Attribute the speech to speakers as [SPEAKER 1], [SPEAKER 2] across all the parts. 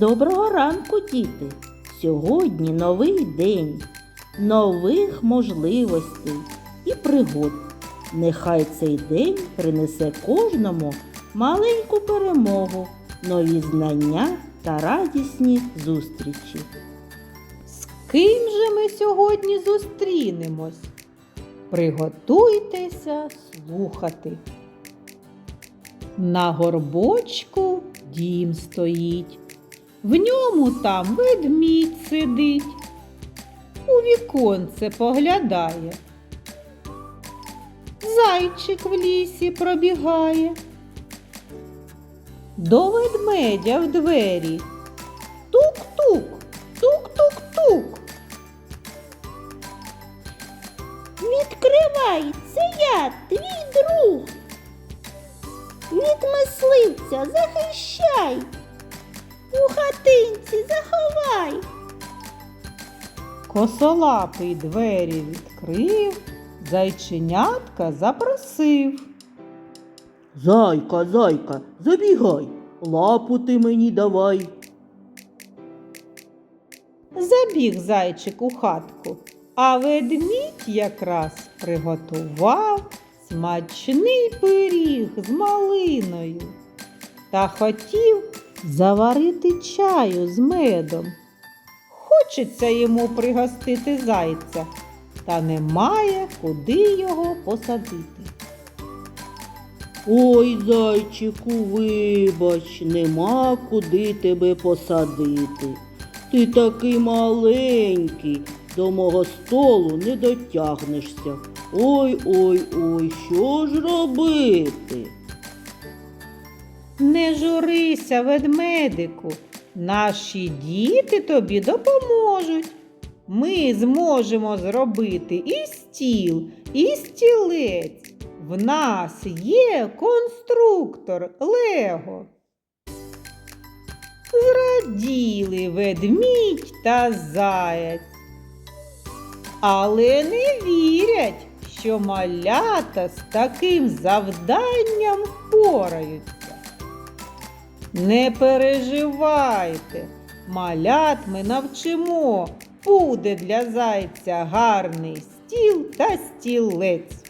[SPEAKER 1] Доброго ранку, діти! Сьогодні новий день, нових можливостей і пригод. Нехай цей день принесе кожному маленьку перемогу, нові знання та радісні зустрічі.
[SPEAKER 2] З ким же ми сьогодні зустрінемось? Приготуйтеся слухати. На горбочку дім стоїть. В ньому там ведмідь сидить. У віконце поглядає. Зайчик в лісі пробігає. До ведмедя в двері. Тук-тук, тук-тук-тук.
[SPEAKER 3] Відкривай, це я, твій друг. Від мисливця захищай. Хатинці заховай.
[SPEAKER 2] Косолапий двері відкрив, зайченятка запросив.
[SPEAKER 1] Зайка, зайка, забігай, лапу ти мені давай.
[SPEAKER 2] Забіг зайчик у хатку, а ведмідь якраз приготував смачний пиріг з малиною та хотів заварити чаю з медом. Хочеться йому пригостити зайця, та немає куди його посадити.
[SPEAKER 1] Ой, зайчику, вибач, нема куди тебе посадити. Ти такий маленький, до мого столу не дотягнешся. Ой, ой, ой, що ж робити?
[SPEAKER 2] Не журися, ведмедику, наші діти тобі допоможуть. Ми зможемо зробити і стіл, і стілець. В нас є конструктор Лего. Зраділи ведмідь та заяць. Але не вірять, що малята з таким завданням впораються. Не переживайте, малят ми навчимо. Буде для зайця гарний стіл та стілець.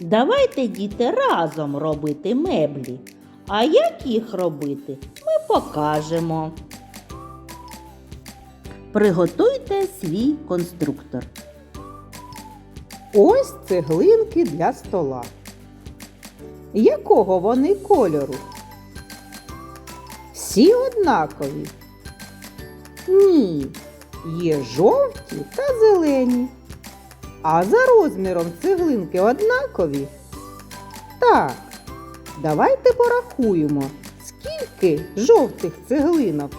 [SPEAKER 1] Давайте, діти, разом робити меблі. А як їх робити, ми покажемо. Приготуйте свій конструктор.
[SPEAKER 2] Ось цеглинки для стола. Якого вони кольору? Всі однакові. Ні, є жовті та зелені. А за розміром цеглинки однакові? Так, давайте порахуємо, скільки жовтих цеглинок.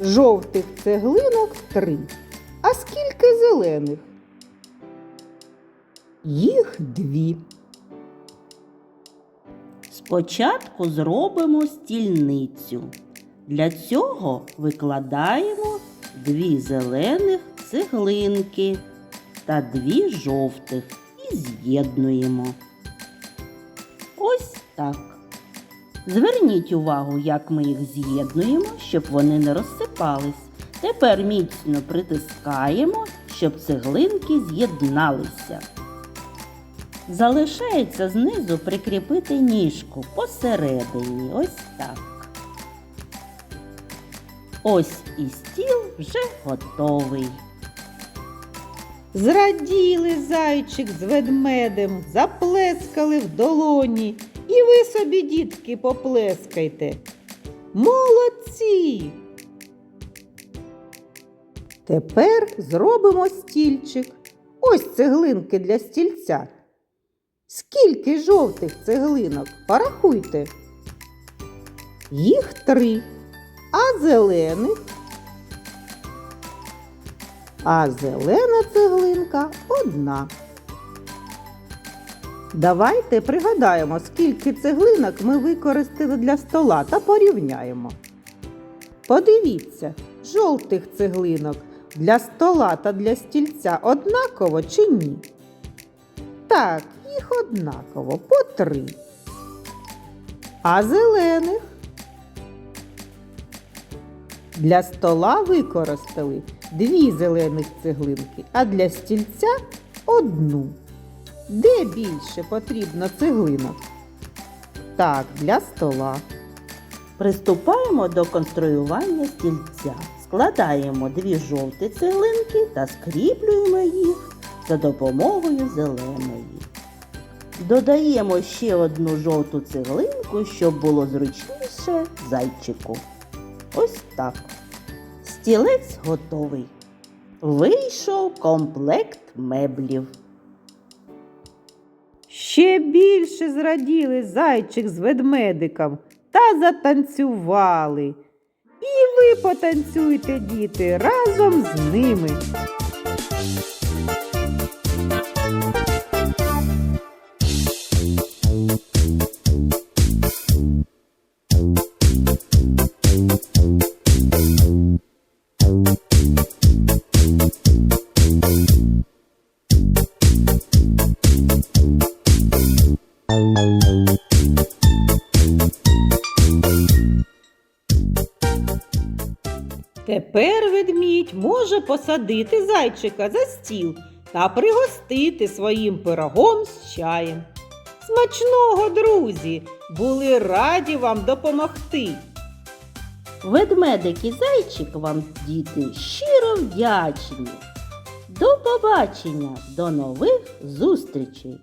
[SPEAKER 2] Жовтих цеглинок три. А скільки зелених? Їх дві.
[SPEAKER 1] Спочатку зробимо стільницю. Для цього викладаємо дві зелених цеглинки та дві жовтих і з'єднуємо. Ось так. Зверніть увагу, як ми їх з'єднуємо, щоб вони не розсипались. Тепер міцно притискаємо, щоб цеглинки з'єдналися. Залишається знизу прикріпити ніжку посередині. Ось так. Ось і стіл вже готовий.
[SPEAKER 2] Зраділи зайчик з ведмедем, заплескали в долоні. І ви собі, дітки, поплескайте. Молодці! Тепер зробимо стільчик. Ось цеглинки для стільця. Скільки жовтих цеглинок? Порахуйте. Їх три. А зелених? А зелена цеглинка одна. Давайте пригадаємо, скільки цеглинок ми використали для стола та порівняємо. Подивіться, жовтих цеглинок для стола та для стільця однаково чи ні? Так, їх однаково по три. А зелених Для стола використали дві зелених цеглинки, а для стільця одну. Де більше потрібно цеглинок? Так, для стола.
[SPEAKER 1] Приступаємо до конструювання стільця. Складаємо дві жовті цеглинки та скріплюємо їх за допомогою зеленої. Додаємо ще одну жовту цеглинку, щоб було зручніше зайчику. Ось так. Стілець готовий. Вийшов комплект меблів.
[SPEAKER 2] Ще більше зраділи зайчик з ведмедиком та затанцювали. І ви потанцюйте, діти, разом з ними. Тепер ведмідь може посадити зайчика за стіл та пригостити своїм пирогом з чаєм. Смачного, друзі! Були раді вам допомогти.
[SPEAKER 1] Ведмедик і зайчик вам, діти, щиро вдячні. До побачення, до нових зустрічей!